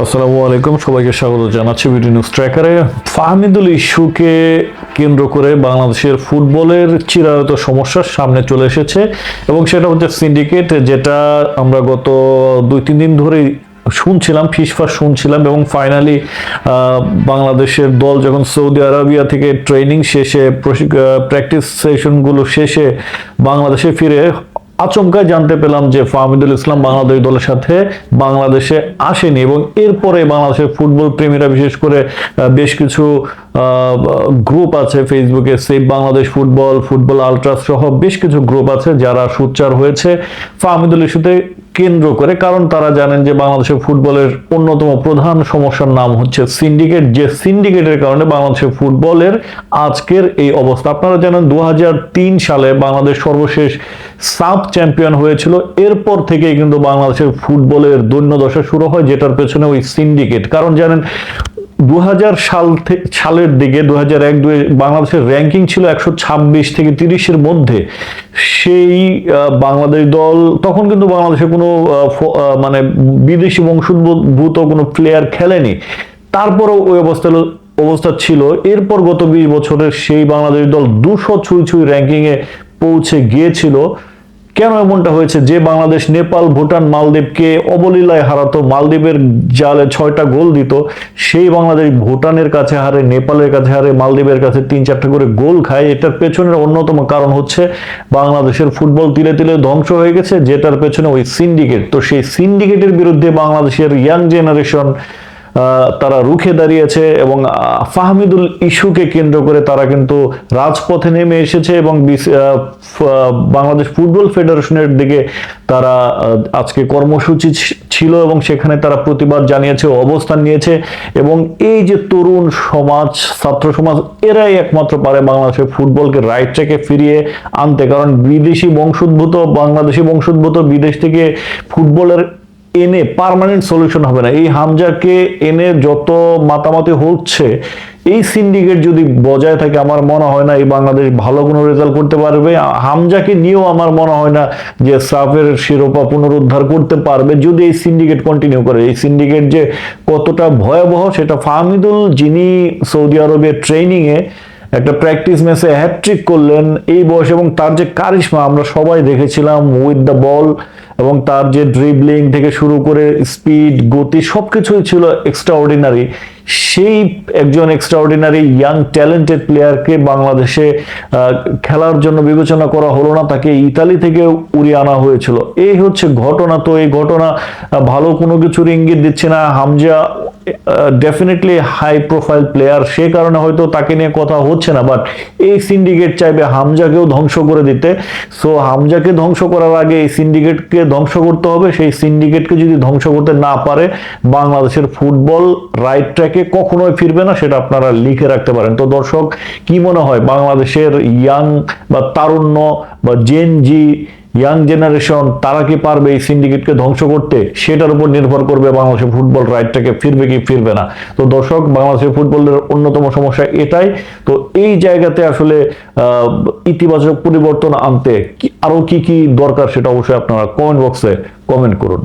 আসসালামু আলাইকুম, সবাইকে স্বাগত জানাচ্ছি বিডি নিউজ ট্র্যাকারে ফাহমিদুল ইস্যুকে কেন্দ্র করে বাংলাদেশের ফুটবলের চিরায়ত সমস্যার সামনে চলে এসেছে এবং সেটা হচ্ছে সিন্ডিকেট যেটা আমরা গত দুই, তিন দিন ধরেই শুনছিলাম, ফিসফাস শুনছিলাম এবং ফাইনালি বাংলাদেশের দল যখন সৌদি আরবিয়া থেকে ট্রেনিং শেষে প্র্যাকটিস সেশনগুলো শেষে বাংলাদেশে ফিরে আচমকায় জানতে পেলাম যে ফাহমিদুল ইসলাম বাংলাদেশ দলের সাথে বাংলাদেশে আসেনি এবং এরপরে বাংলাদেশের ফুটবল প্রেমীরা, বিশেষ করে বেশ কিছু গ্রুপ আছে ফেসবুকে save Bangladesh football football ultras সহ বেশ কিছু গ্রুপ আছে যারা সোচ্চার হয়েছে। ফাহমিদুল ইস্যুতে কেন্দ্র করে, কারণ তারা জানেন যে বাংলাদেশের ফুটবলের অন্যতম প্রধান সমস্যার নাম হচ্ছে সিন্ডিকেট যে সিন্ডিকেটের কারণে বাংলাদেশের ফুটবলের আজকের এই অবস্থা। আপনারা জানেন দু হাজার তিন সালে বাংলাদেশ সর্বশেষ সাব চ্যাম্পিয়ন হয়েছিল। এরপর থেকে কিন্তু বাংলাদেশের ফুটবলের দৈন্য দৈন্যদশা শুরু হয়, যেটার পেছনে ওই সিন্ডিকেট কারণ জানেন দু হাজার সাল সালের দিকে দু হাজার এক দুই বাংলাদেশের র্যাঙ্কিং ছিল একশো ছাব্বিশ থেকে তিরিশের মধ্যে। সেই বাংলাদেশ দল, তখন কিন্তু বাংলাদেশে কোনো মানে বিদেশি বংশোদ্ভূত কোনো প্লেয়ার খেলেনি। তারপরেও ওই অবস্থা অবস্থা ছিল। এরপর গত বিশ বছরের সেই বাংলাদেশ দল দুশো ছুঁই ছুঁই র্যাঙ্কিংয়ে পৌঁছে গিয়েছিল। কেন এমনটা হয়েছে? যে বাংলাদেশ, নেপাল, ভুটান, মালদ্বীপকে অবলীলায় হারাতো, মালদ্বীপের জালে ছয়টা গোল দিত, সেই বাংলাদেশ ভুটানের কাছে হারে, নেপালের কাছে হারে, মালদ্বীপের কাছে তিন চারটা করে গোল খায়। এটার পেছনের অন্যতম কারণ হচ্ছে বাংলাদেশের ফুটবল তিলে তিলে ধ্বংস হয়ে গেছে, যেটার পেছনে ওই সিন্ডিকেট তো সেই সিন্ডিকেটের বিরুদ্ধে বাংলাদেশের ইয়াং জেনারেশন তারা রুখে দাঁড়িয়েছে এবং ফাহমিদুল ইস্যুকে কেন্দ্র করে তারা কিন্তু রাজপথে নেমে এসেছে এবং বাংলাদেশ ফুটবল ফেডারেশনের দিকে তারা আজকে কর্মসূচি ছিল এবং সেখানে তারা প্রতিবাদ জানিয়েছে অবস্থান নিয়েছে এবং এই যে তরুণ সমাজ, ছাত্র সমাজ, এরাই একমাত্র পারে বাংলাদেশের ফুটবলকে রাইট ট্র্যাকে ফিরিয়ে আনতে। কারণ বিদেশি বংশোদ্ভূত, বাংলাদেশি বংশোদ্ভূত বিদেশ থেকে ফুটবলের এনে পারমানেন্ট সলিউশন হবে না। এই হামজাকে এনে যত মাতামাতি হচ্ছে, এই সিন্ডিকেট যদি বজায় থাকে, আমার মনে হয় না এই বাংলাদেশ ভালো কোনো রেজাল্ট করতে পারবে। হামজাকে নিয়েও আমার মনে হয় না যে সাফের শিরোপা পুনরুদ্ধার করতে পারবে, যদি এই সিন্ডিকেট কন্টিনিউ করে। এই সিন্ডিকেট যে কতটা ভয়াবহ, সেটা ফাহমিদুল যিনি সৌদি আরবের ট্রেনিংয়ে একটা প্র্যাকটিস ম্যাচে হ্যাট্রিক করলেন, এই বয়স এবং তার যে কারিশমা আমরা সবাই দেখেছিলাম উইথ দ্য বল এবং তার যে ড্রিবলিং থেকে শুরু করে স্পিড গতি সব কিছুই ছিল এক্সট্রাঅর্ডিনারি সেই একজন এক্সট্রাঅর্ডিনারি ইয়াং ট্যালেন্টেড প্লেয়ারকে বাংলাদেশে খেলার জন্য বিবেচনা করা হলো না, তাকে ইতালি থেকে উড়িয়ে আনা হয়েছিল। এই হচ্ছে ঘটনা। তো এই ঘটনা ভালো কোনো কিছুর ইঙ্গিত দিচ্ছে না। Hamza definitely high profile player সে কারণে হয়তো তাকে নিয়ে কথা হচ্ছে না বাট এই সিন্ডিকেট চাইবে হামজাকেও ধ্বংস করে দিতে। সো হামজাকে ধ্বংস করার আগে এই সিন্ডিকেটকে ধ্বংস করতে হবে। সেই সিন্ডিকেটকে যদি ধ্বংস করতে না পারে, বাংলাদেশের ফুটবল রাইট ট্র্যাকে কখনোই ফিরবে না, সেটা আপনারা লিখে রাখতে পারেন। তো দর্শক, কি মনে হয়, বাংলাদেশের ইয়াং বা তারুণ্য বা জেন জি ইয়াং জেনারেশন তারা কি পারবে এই সিন্ডিকেটকে ধ্বংস করতে? সেটার উপর নির্ভর করবে বাংলাদেশের ফুটবল রাইটটাকে ফিরবে কি ফিরবে না? তো দর্শক, বাংলাদেশের ফুটবলের অন্যতম সমস্যা এটাই। তো এই জায়গাতে আসলে ইতিবাচক পরিবর্তন আনতে আরও আরও কি কি দরকার সেটা অবশ্যই আপনারা কমেন্ট বক্সে কমেন্ট করুন।